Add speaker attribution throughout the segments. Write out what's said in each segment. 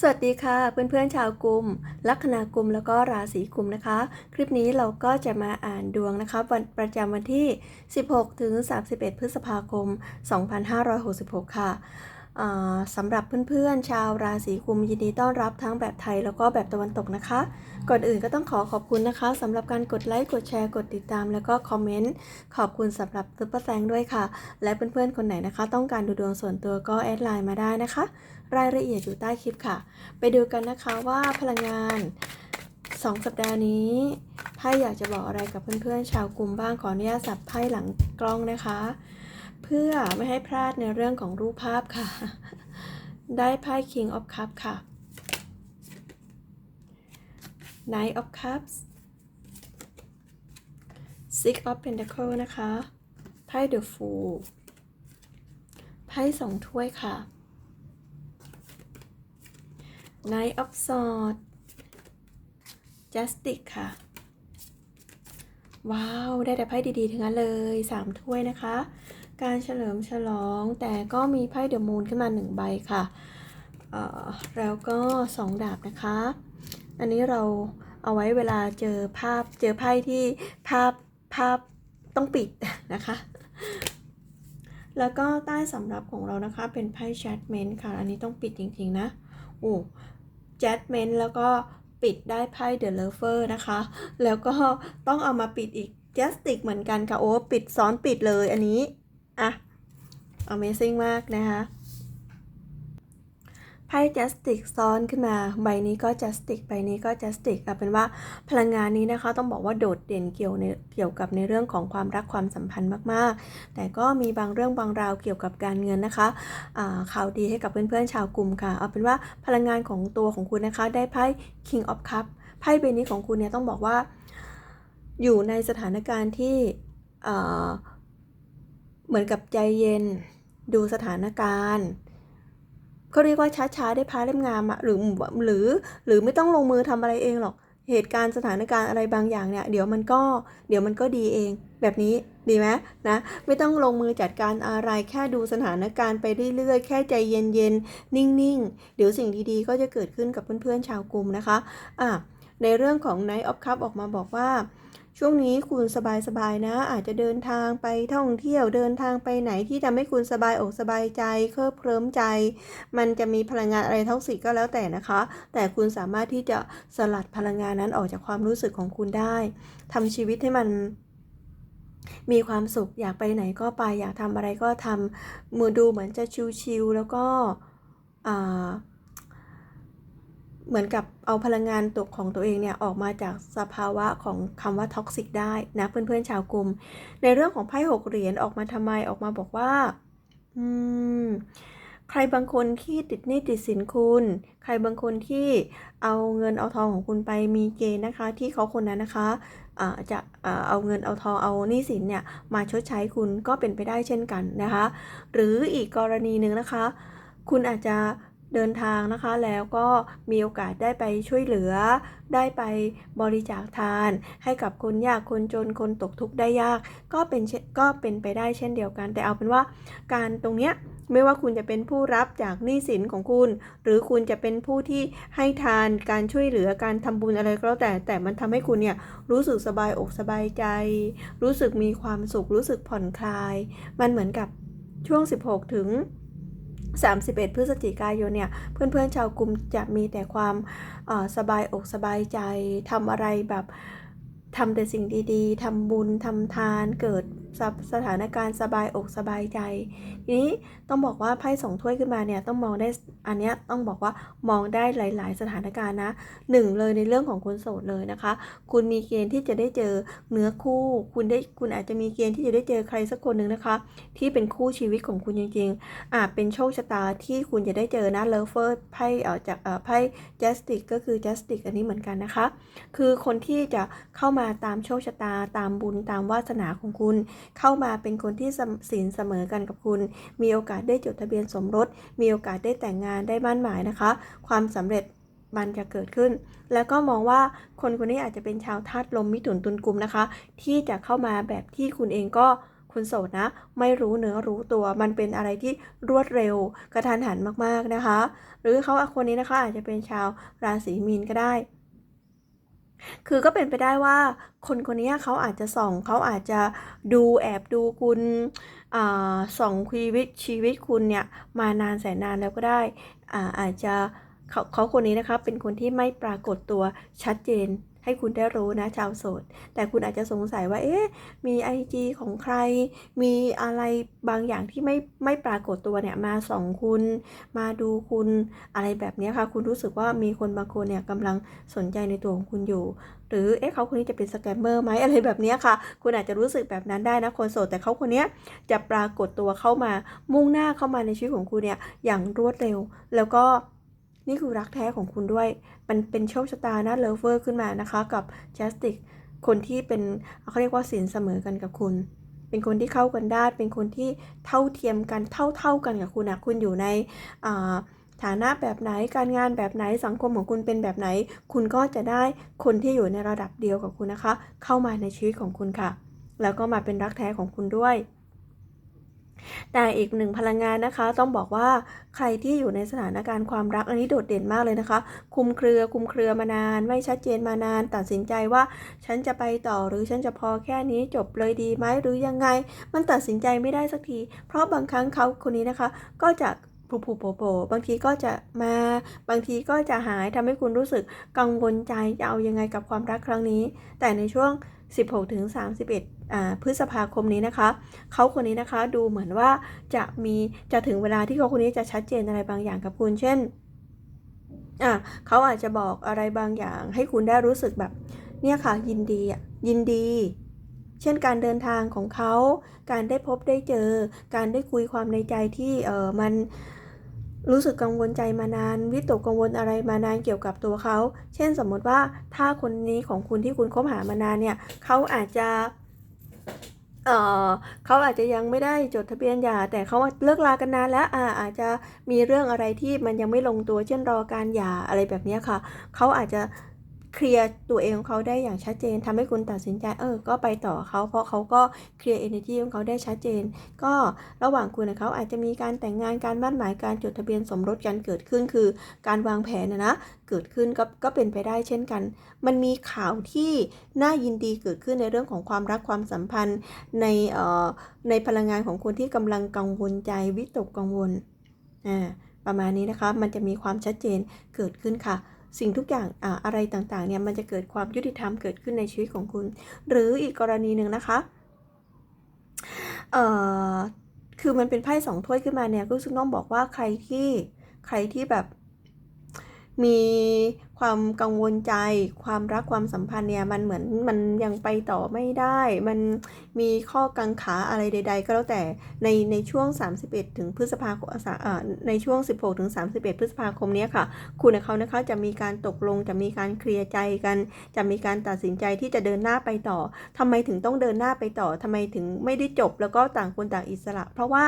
Speaker 1: สวัสดีค่ะเพื่อนๆชาวกลุ่มลัคนากุมแล้วก็ราศีกุมนะคะ คลิปนี้เราก็จะมาอ่านดวงนะคะวันประจำวันที่ 16 ถึง 31 พฤษภาคม 2566 ค่ะ สำหรับเพื่อนๆ ชาวราศีกุมยินดีต้อนรับทั้งแบบไทยแล้วก็แบบตะวันตกนะคะ ก่อนอื่นก็ต้องขอขอบคุณนะคะสำหรับการกดไลค์กดแชร์กดติดตาม แล้วก็คอมเมนต์ขอบคุณสำหรับซุปเปอร์แซงด้วยค่ะ และเพื่อนๆ คนไหนนะคะ ต้องการดูดวงส่วนตัวก็แอดไลน์มาได้นะคะ รายละเอียดอยู่ใต้คลิปค่ะ ไปดูกันนะคะว่าพลังงาน 2 สัปดาห์นี้ไพ่อยากจะบอกอะไรกับเพื่อนๆ ชาวกลุ่มบ้างขออนุญาตสับไพ่หลังกล้องนะคะ เพื่อไม่ให้พลาดในเรื่องของรูปภาพค่ะ ได้ไพ่ King of Cups ค่ะ Knight of Cups Six of Pentacles นะคะไพ่ The Fool ไพ่สองถ้วยค่ะ Knight of Swords Justice ค่ะ ว้าว ได้แต่ไพ่ดี ๆ ทั้งนั้นเลย 3 ถ้วยนะคะ การเฉลิมฉลอง แต่ก็มีไพ่เดอะมูนขึ้นมา1ใบค่ะแล้วก็2ดาบนะคะ อันนี้เราเอาไว้เวลาเจอภาพเจอไพ่ที่ภาพภาพต้องปิดนะคะ แล้วก็ใต้สำรับของเรานะคะเป็นไพ่แชทเมนต์ค่ะ อันนี้ต้องปิดจริงๆนะโอ้แจทเมนต์แล้วก็ปิดได้ไพ่เดอะเลเวอร์นะคะ แล้วก็ต้องเอามาปิดอีกแจสติกเหมือนกันค่ะ โอ้ ปิดซ้อนปิดเลยอันนี้ อะ Amazing มากนะคะไพ่จัสติกซ้อนขึ้นมา ใบนี้ก็จัสติกใบนี้ก็จัสติกเอาเป็นว่าพลังงานนี้นะคะ ต้องบอกว่าโดดเด่นเกี่ยวในเกี่ยวกับในเรื่องของความรักความสัมพันธ์มากๆ แต่ก็มีบางเรื่องบางราวเกี่ยวกับการเงินนะคะอ่าข่าวดีให้กับเพื่อนๆชาวกลุ่มค่ะ เอาเป็นว่าพลังงานของตัวของคุณนะคะ ได้ไพ่ King of Cup ไพ่ใบนี้ของคุณเนี่ยต้องบอกว่า อยู่ในสถานการณ์ที่ เหมือนกับใจเย็น ดูสถานการณ์เขาเรียกว่าช้าๆได้พาเล่มงามอะหรือหรือหรือไม่ต้องลงมือทำอะไรเองหรอก เหตุการณ์สถานการณ์อะไรบางอย่างเนี่ย เดี๋ยวมันก็เดี๋ยวมันก็ดีเอง แบบนี้ดีไหมนะ ไม่ต้องลงมือจัดการอะไรแค่ดูสถานการณ์ไปเรื่อยๆ แค่ใจเย็นๆ นิ่งๆ เดี๋ยวสิ่งดีๆ ก็จะเกิดขึ้นกับเพื่อนๆชาวกลุ่มนะคะอะในเรื่องของ Night of Cup ออกมาบอกว่า ช่วงนี้คุณสบายๆนะ อาจจะเดินทางไปท่องเที่ยวเดินทางไปไหนที่ทำให้คุณสบายอกสบายใจ เคลิบเคลิ้มใจ มันจะมีพลังงานอะไรท็อกซิกก็แล้วแต่นะคะ แต่คุณสามารถที่จะสลัดพลังงานนั้นออกจากความรู้สึกของคุณได้ทำชีวิตให้มันมีความสุขอยากไปไหนก็ไป อยากทำอะไรก็ทำมือดูเหมือนจะชิวๆแล้วก็อ่า เหมือนกับเอาพลังงานตัวของตัวเองเนี่ยออกมาจากสภาวะของคำว่าท็อกซิกได้นะเพื่อนๆชาวกลุ่ม ในเรื่องของไพ่หกเหรียญออกมาทำไมออกมาบอกว่าอืมใครบางคนที่ติดหนี้ติดสินคุณ ใครบางคนที่เอาเงินเอาทองของคุณไปมีเกณฑ์นะคะ ที่เขาคนนั้นนะคะอ่าจะอ่าเอาเงินเอาทองเอาหนี้สินเนี่ยมาชดใช้คุณก็เป็นไปได้เช่นกันนะคะ หรืออีกกรณีหนึ่งนะคะ คุณอาจจะ เดินทางนะคะ แล้วก็มีโอกาสได้ไปช่วยเหลือ ได้ไปบริจาคทาน ให้กับคนยากคนจนคนตกทุกข์ได้ยาก ก็เป็นก็เป็นไปได้เช่นเดียวกัน แต่เอาเป็นว่าการตรงเนี้ยไม่ว่าคุณจะเป็นผู้รับจากหนี้สินของคุณ หรือคุณจะเป็นผู้ที่ให้ทานการช่วยเหลือการทำบุญอะไรก็แล้วแต่แต่มันทำให้คุณเนี่ยรู้สึกสบายอกสบายใจ รู้สึกมีความสุขรู้สึกผ่อนคลาย มันเหมือนกับช่วง 16 ถึง 31 พฤศจิกายนเนี่ยเพื่อนๆชาวกลุ่มจะมีแต่ความสบายอกสบายใจทำอะไรแบบทำแต่สิ่งดีๆทำบุญทำทานเกิดสสถานการณ์สบายอกสบายใจ ทีนี้ต้องบอกว่าไพ่สองถ้วยขึ้นมาเนี่ยต้องมองได้ อันนี้ต้องบอกว่ามองได้หลาย ๆ สถานการณ์นะหนึ่งเลยในเรื่องของคนโสดเลยนะคะ คุณมีเกณฑ์ที่จะได้เจอเนื้อคู่ คุณได้คุณอาจจะมีเกณฑ์ที่จะได้เจอใครสักคนหนึ่งนะคะ ที่เป็นคู่ชีวิตของคุณจริง ๆอาจเป็นโชคชะตาที่คุณจะได้เจอนะเลเฟอร์ไพ่เอ่อจากเอ่อไพ่จัสติกก็คือจัสติกอันนี้เหมือนกันนะคะ คือคนที่จะเข้ามาตามโชคชะตาตามบุญตามวาสนาของคุณ เข้ามาเป็นคนที่สมศีลเสมอกันกับคุณ มีโอกาสได้จดทะเบียนสมรส มีโอกาสได้แต่งงานได้บ้านหมายนะคะ ความสำเร็จมันจะเกิดขึ้น แล้วก็มองว่าคนคนนี้อาจจะเป็นชาวธาตุลมมิถุนตุลกุมนะคะ ที่จะเข้ามาแบบที่คุณเองก็คุณโสดนะ ไม่รู้เนื้อรู้ตัวมันเป็นอะไรที่รวดเร็วกระทันหันมากๆนะคะ หรือเขาคนนี้นะคะอาจจะเป็นชาวราศีมีนก็ได้ คือก็เป็นไปได้ว่าคนคนนี้เขาอาจจะส่องเขาอาจจะดูแอบดูคุณอส่องชีวิตชีวิตคุณเนี่ยมานานแสนนานแล้วก็ได้อาอาจจะเขาเขาคนนี้นะคะเป็นคนที่ไม่ปรากฏตัวชัดเจน ให้คุณได้รู้นะชาวโสด แต่คุณอาจจะสงสัยว่า เอ๊ะ มี IG ของใคร มีอะไรบางอย่างที่ไม่ไม่ปรากฏตัวเนี่ยมาส่องคุณ มาดูคุณอะไรแบบนี้ค่ะ คุณรู้สึกว่ามีคนบางคนเนี่ยกำลังสนใจในตัวของคุณอยู่ หรือ เอ๊ะ เขาคนนี้จะเป็นสแกมเมอร์ไหมอะไรแบบนี้ค่ะ คุณอาจจะรู้สึกแบบนั้นได้นะคนโสด แต่เขาคนนี้จะปรากฏตัวเข้ามา มุ่งหน้าเข้ามาในชีวิตของคุณเนี่ย อย่างรวดเร็ว แล้วก็ นี่คือรักแท้ของคุณด้วย มันเป็นโชคชะตานะเลิฟเวอร์ขึ้นมานะคะ กับจัสติกคนที่เป็นเขาเรียกว่าสินเสมอกันกับคุณ เป็นคนที่เข้ากันได้ เป็นคนที่เท่าเทียมกันเท่าเท่ากันกับคุณนะคุณอยู่ในฐานะแบบไหนการงานแบบไหนสังคมของคุณเป็นแบบไหน คุณก็จะได้คนที่อยู่ในระดับเดียวกับคุณนะคะ เข้ามาในชีวิตของคุณค่ะ แล้วก็มาเป็นรักแท้ของคุณด้วย แต่อีกหนึ่งพลังงานนะคะ ต้องบอกว่าใครที่อยู่ในสถานการณ์ความรักอันนี้โดดเด่นมากเลยนะคะ คุมเครือคุมเครือมานาน ไม่ชัดเจนมานาน ตัดสินใจว่า ฉันจะไปต่อหรือฉันจะพอแค่นี้จบเลยดีไหมหรือยังไง มันตัดสินใจไม่ได้สักที เพราะบางครั้งเขาคนนี้นะคะ ก็จะ ผูผูโผโผบางทีก็จะมาบางทีก็จะหายทำให้คุณรู้สึกกังวลใจจะเอายังไงกับความรักครั้งนี้ แต่ในช่วง 16ถึง31พฤษภาคมนี้นะคะ เขาคนนี้นะคะดูเหมือนว่าจะมีจะถึงเวลาที่เขาคนนี้จะชัดเจนอะไรบางอย่างกับคุณเช่นอะเขาอาจจะบอกอะไรบางอย่าง ให้คุณได้รู้สึกแบบเนี่ยค่ะยินดีอะยินดี เช่นการเดินทางของเขา การได้พบได้เจอ การได้คุยความในใจที่เออมัน รู้สึกกังวลใจมานาน วิตกกังวลอะไรมานานเกี่ยวกับตัวเขา เช่นสมมติว่าถ้าคนนี้ของคุณที่คุณคบหามานานเนี่ยเขาอาจจะเออเขาอาจจะยังไม่ได้จดทะเบียนหย่าแต่เขาเลิกลากันนานแล้วอาอาจจะมีเรื่องอะไรที่มันยังไม่ลงตัวเช่นรอการหย่าอะไรแบบนี้ค่ะเขาอาจจะ เคลียร์ตัวเองของเขาได้อย่างชัดเจนทำให้คุณตัดสินใจเออ ก็ไปต่อเขาเพราะเขาก็เคลียร์เอเนจีของเขาได้ชัดเจน ก็ระหว่างคุณกับเขาอาจจะมีการแต่งงานการมั่นหมายการจดทะเบียนสมรสกันเกิดขึ้น คือการวางแผนนะนะเกิดขึ้นก็ก็เป็นไปได้เช่นกัน มันมีข่าวที่น่ายินดีเกิดขึ้นในเรื่องของความรักความสัมพันธ์ในเอ่อในพลังงานของคนที่กำลังกังวลใจวิตกกังวลอ่าประมาณนี้นะคะ มันจะมีความชัดเจนเกิดขึ้นค่ะ สิ่งทุกอย่างอะอะไรต่างๆเนี่ยมันจะเกิดความยุติธรรมเกิดขึ้นในชีวิตของคุณ หรืออีกกรณีหนึ่งนะคะเอ่อคือมันเป็นไพ่สองถ้วยขึ้นมาเนี่ยก็ซึ่งต้องบอกว่าใครที่ใครที่แบบ มีความกังวลใจ ความรักความสัมพันธ์เนี่ยมันเหมือนมันยังไปต่อไม่ได้ มันมีข้อกังขาอะไรใด ๆ ก็แล้วแต่ในในช่วง 31 ถึงพฤษภาคมในช่วง 16 ถึง 31 พฤษภาคมนี้ค่ะ คุณเขานะคะจะมีการตกลงจะมีการเคลียร์ใจกัน จะมีการตัดสินใจที่จะเดินหน้าไปต่อทำไมถึงต้องเดินหน้าไปต่อทำไมถึงไม่ได้จบแล้วก็ต่างคนต่างอิสระ เพราะว่า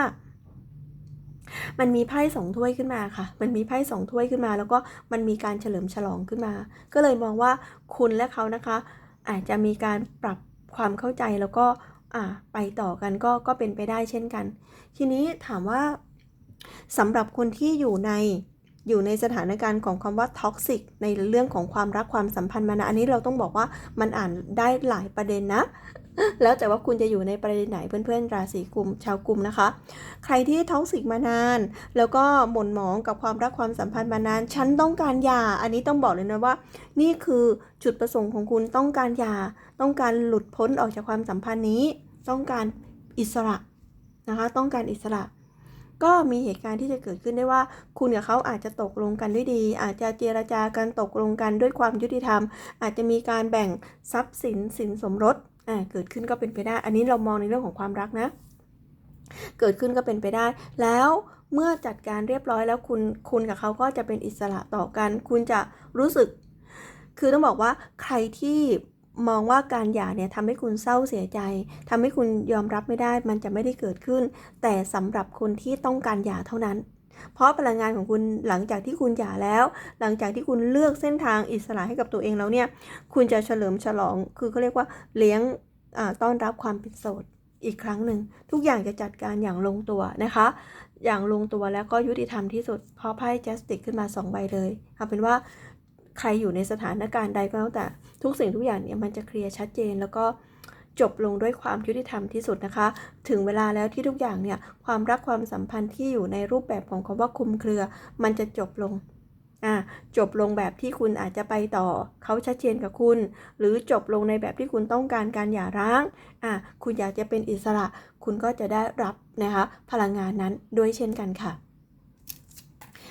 Speaker 1: มันมีไพ่สองถ้วยขึ้นมาค่ะ มันมีไพ่สองถ้วยขึ้นมา แล้วก็มันมีการเฉลิมฉลองขึ้นมา ก็เลยมองว่าคุณและเขานะคะ อาจจะมีการปรับความเข้าใจแล้วก็อ่าไปต่อกันก็ก็เป็นไปได้เช่นกัน ทีนี้ถามว่าสำหรับคนที่อยู่ในอยู่ในสถานการณ์ของคำว่าท็อกซิกในเรื่องของความรักความสัมพันธ์มานะอันนี้เราต้องบอกว่ามันอ่านได้หลายประเด็นนะ แล้วแต่ว่าคุณจะอยู่ในประเด็นไหนเพื่อนๆ ราศีกุมชาวกุมนะคะ ใครที่ท้องสิกมานาน แล้วก็หม่นหมองกับความรักความสัมพันธ์มานาน ฉันต้องการหย่า อันนี้ต้องบอกเลยนะว่า นี่คือจุดประสงค์ของคุณต้องการหย่า ต้องการหลุดพ้นออกจากความสัมพันธ์นี้ ต้องการอิสระนะคะ ต้องการอิสระก็มีเหตุการณ์ที่จะเกิดขึ้นได้ว่า คุณกับเขาอาจจะตกลงกันด้วยดี อาจจะเจรจากันตกลงกันด้วยความยุติธรรม อาจจะมีการแบ่งทรัพย์สินสินสมรส อ่าเกิดขึ้นก็เป็นไปได้ อันนี้เรามองในเรื่องของความรักนะ เกิดขึ้นก็เป็นไปได้ แล้วเมื่อจัดการเรียบร้อยแล้วคุณคุณกับเขาก็จะเป็นอิสระต่อกัน คุณจะรู้สึก คือต้องบอกว่าใครที่มองว่าการหย่าเนี่ยทำให้คุณเศร้าเสียใจทำให้คุณยอมรับไม่ได้ มันจะไม่ได้เกิดขึ้น แต่สำหรับคนที่ต้องการหย่าเท่านั้น เพราะพลังงานของคุณหลังจากที่คุณหย่าแล้ว หลังจากที่คุณเลือกเส้นทางอิสระให้กับตัวเองแล้วเนี่ย คุณจะเฉลิมฉลอง คือเขาเรียกว่าเลี้ยงต้อนรับความเป็นโสดอีกครั้งหนึ่ง ทุกอย่างจะจัดการอย่างลงตัวนะคะ อย่างลงตัวแล้วก็ยุติธรรมที่สุด เพราะไพ่ Justice ขึ้นมา 2 ใบเลยเอาเป็นว่าใครอยู่ในสถานการณ์ใดก็แล้วแต่ทุกสิ่งทุกอย่างเนี่ยมันจะเคลียร์ชัดเจนแล้วก็ จบลงด้วยความยุติธรรมที่สุดนะคะ ถึงเวลาแล้วที่ทุกอย่างเนี่ยความรักความสัมพันธ์ที่อยู่ในรูปแบบของคำว่าคุมเครือ มันจะจบลงอ่าจบลงแบบที่คุณอาจจะไปต่อเขาชัดเจนกับคุณ หรือจบลงในแบบที่คุณต้องการการหย่าร้างอ่าคุณอยากจะเป็นอิสระ คุณก็จะได้รับนะคะพลังงานนั้นด้วยเช่นกันค่ะ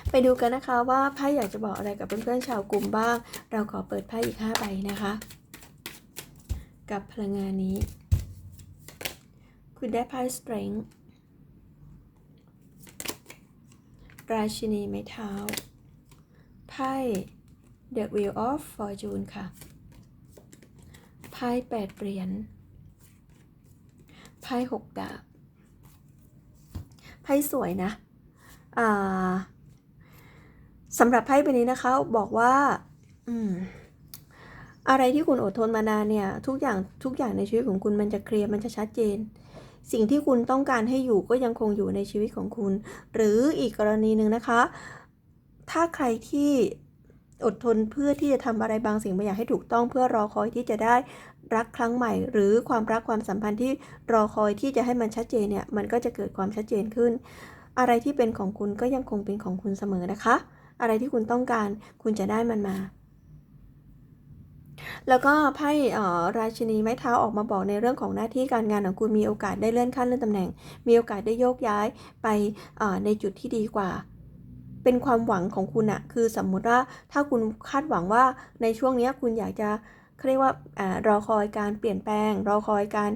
Speaker 1: ไปดูกันนะคะว่าไพ่อยากจะบอกอะไรกับเพื่อนๆชาวกลุ่มบ้าง เราขอเปิดไพ่อีก5ใบนะคะ กับพลังงานนี้ คุณได้ไพ่ strength ราชินีไม้เท้า ไพ่ The Wheel of Fortune ค่ะ ไพ่แปดเหรียญ ไพ่หกดาบ ไพ่สวยนะสำหรับไพ่ใบนี้นะคะ บอกว่า อืม อะไรที่คุณอดทนมานานเนี่ย ทุกอย่างทุกอย่างในชีวิตของคุณมันจะเคลียร์มันจะชัดเจน สิ่งที่คุณต้องการให้อยู่ก็ยังคงอยู่ในชีวิตของคุณ หรืออีกกรณีหนึ่งนะคะ ถ้าใครที่อดทนเพื่อที่จะทำอะไรบางสิ่งบางอย่างให้ถูกต้องเพื่อรอคอยที่จะได้รักครั้งใหม่ หรือความรักความสัมพันธ์ที่รอคอยที่จะให้มันชัดเจนเนี่ยมันก็จะเกิดความชัดเจนขึ้น อะไรที่เป็นของคุณก็ยังคงเป็นของคุณเสมอนะคะ อะไรที่คุณต้องการคุณจะได้มันมา แล้วก็ไพ่ราชินีไม้เท้าออกมาบอกในเรื่องของหน้าที่การงานของคุณมีโอกาสได้เลื่อนขั้นเลื่อนตำแหน่ง มีโอกาสได้โยกย้ายไปในจุดที่ดีกว่า เป็นความหวังของคุณอะคือสมมุติว่าถ้าคุณคาดหวังว่าในช่วงนี้คุณอยากจะเรียกว่าอรอคอยการเปลี่ยนแปลง รอคอยการ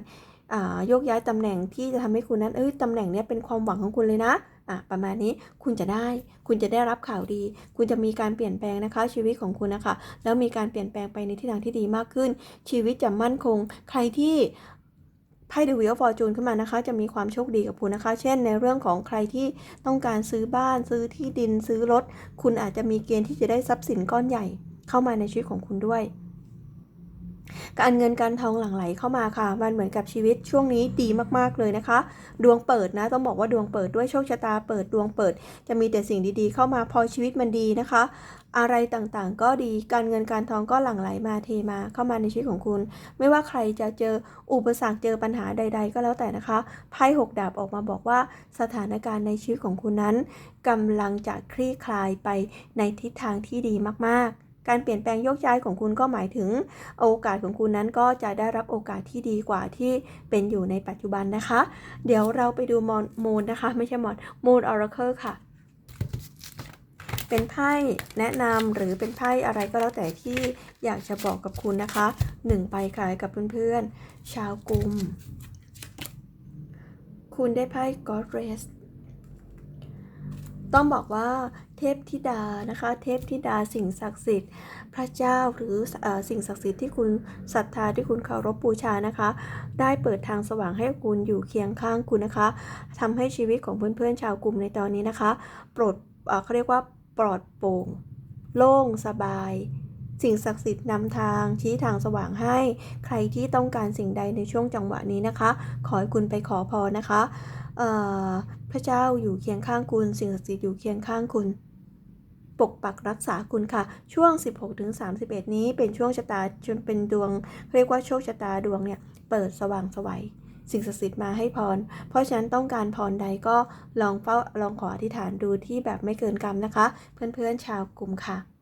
Speaker 1: โยกย้ายตำแหน่งที่จะทำให้คุณนั้นเอ้ยตำแหน่งนี้เป็นความหวังของคุณเลยนะ อะประมาณนี้คุณจะได้ คุณจะได้รับข่าวดี คุณจะมีการเปลี่ยนแปลงนะคะ ชีวิตของคุณนะคะ แล้วมีการเปลี่ยนแปลงไปในทิศทางที่ดีมากขึ้น ชีวิตจะมั่นคง ใครที่ไพ่เดวิลฟอร์จูนขึ้นมานะคะ จะมีความโชคดีกับคุณนะคะ เช่น ในเรื่องของใครที่ต้องการซื้อบ้าน ซื้อที่ดิน ซื้อรถ คุณอาจจะมีเกณฑ์ที่จะได้ทรัพย์สินก้อนใหญ่ เข้ามาในชีวิตของคุณด้วย การเงินการทองหลั่งไหลเข้ามาค่ะ มันเหมือนกับชีวิตช่วงนี้ดีมากๆเลยนะคะ ดวงเปิดนะ ต้องบอกว่าดวงเปิดด้วยโชคชะตาเปิดดวงเปิด จะมีแต่สิ่งดีๆ เข้ามาพอชีวิตมันดีนะคะ อะไรต่างๆ ก็ดีการเงินการทองก็หลั่งไหลมาเทมาเข้ามาในชีวิตของคุณ ไม่ว่าใครจะเจออุปสรรคเจอปัญหาใด ๆ ก็แล้วแต่นะคะไพ่หกดาบออกมาบอกว่าสถานการณ์ในชีวิตของคุณนั้นกำลังจะคลี่คลายไปในทิศทางที่ดีมากๆ การเปลี่ยนแปลงโยกย้ายของคุณก็หมายถึงโอกาสของคุณนั้นก็จะได้รับโอกาสที่ดีกว่าที่เป็นอยู่ในปัจจุบันนะคะ เดี๋ยวเราไปดูมอนมูนนะคะ ไม่ใช่มอนมูนออร์เคิลค่ะ เป็นไพ่แนะนำหรือเป็นไพ่อะไรก็แล้วแต่ที่อยากจะบอกกับคุณนะคะหนึ่งไปขายกับเพื่อนๆ ชาวกลุ่มคุณได้ไพ่ God Rest ต้องบอกว่า พธิดานะคะ เทพธิดาสิ่งศักดิ์สิทธิ์ พระเจ้าหรืออสิ่งศักดิ์สิทธิ์ที่คุณศรัทธาที่คุณเคารพบูชานะคะ ได้เปิดทางสว่างให้คุณอยู่เคียงข้างคุณนะคะทำให้ชีวิตของเพื่อนๆชาวกลุ่มในตอนนี้นะคะ โปรดเขาเรียกว่าปลอดโปร่ง โล่งสบายสิ่งศักดิ์สิทธิ์นำทางชี้ทางสว่างให้ ใครที่ต้องการสิ่งใดในช่วงจังหวะนี้นะคะ ขอให้คุณไปขอพรนะคะพระเจ้าอยู่เคียงข้างคุณ สิ่งศักดิ์สิทธิ์อยู่เคียงข้างคุณ ปกปักรักษาคุณค่ะ ช่วง 16-31 นี้เป็นช่วงชะตาจนเป็นดวง เรียกว่าโชคชะตาดวงเนี่ย เปิดสว่างสวัยสิ่งศักดิ์สิทธิ์มาให้พร เพราะฉะนั้นต้องการพรใดก็ลองเฝ้าลองขออธิษฐานดูที่แบบไม่เกินกรรมนะคะ เพื่อนๆชาวกลุ่มค่ะ